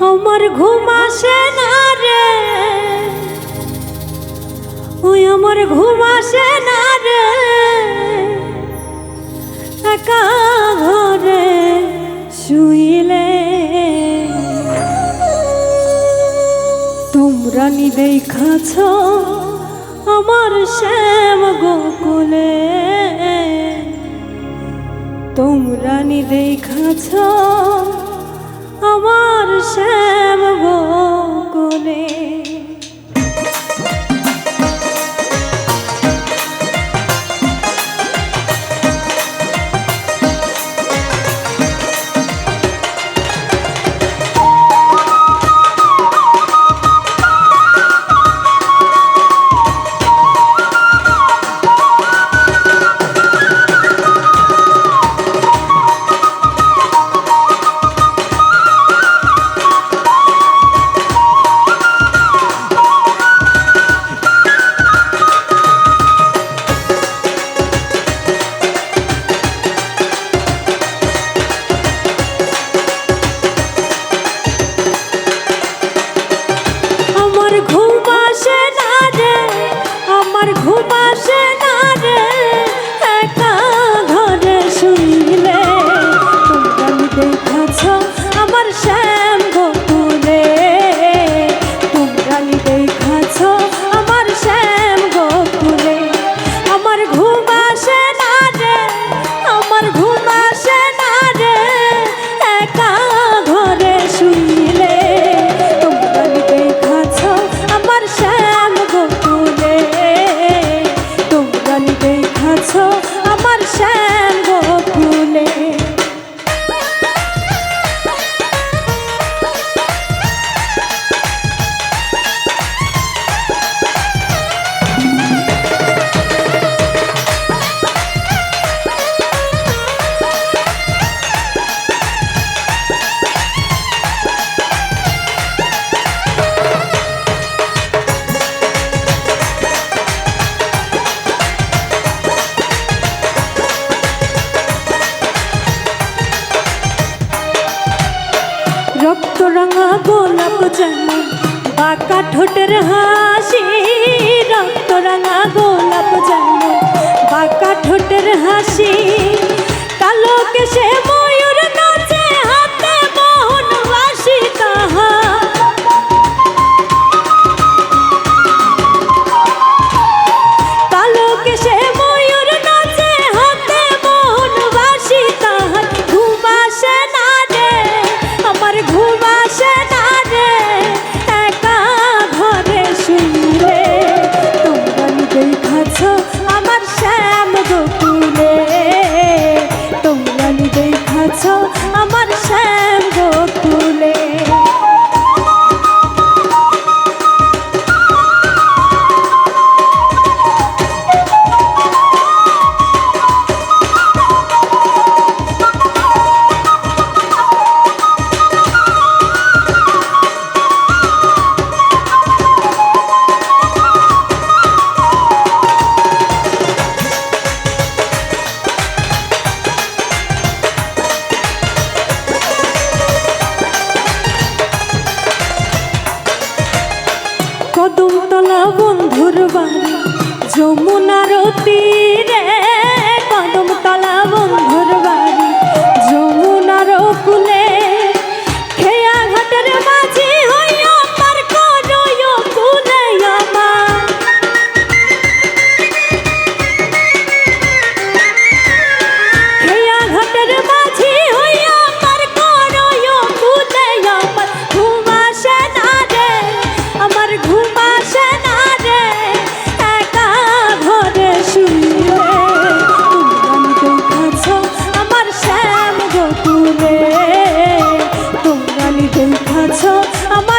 আমার ঘুম আসে না রে। ওই আমার ঘুম আসে না রে। একা ঘরে শুইলে। তোমরা নি দেখাছ আমার শ্যাম গোকুলে। তোমরা নি দেখাছ আমার শ্যাম গোকুলে রাঙা গোলাপ যেমন বাঁকা ঠোঁটের হাসি রক্ত রাঙা গোলাপ যেমন বাঁকা ঠোঁটের হাসি। আছো আমার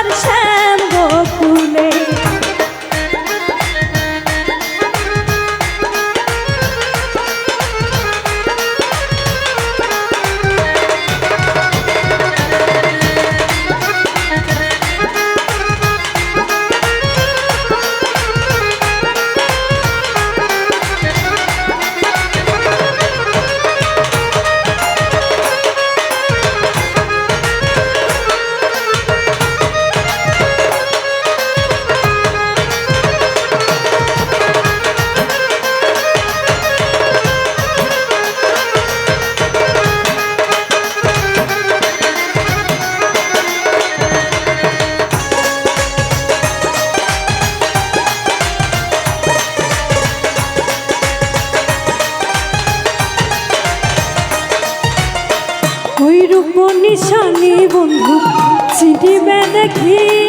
টিপে দেখি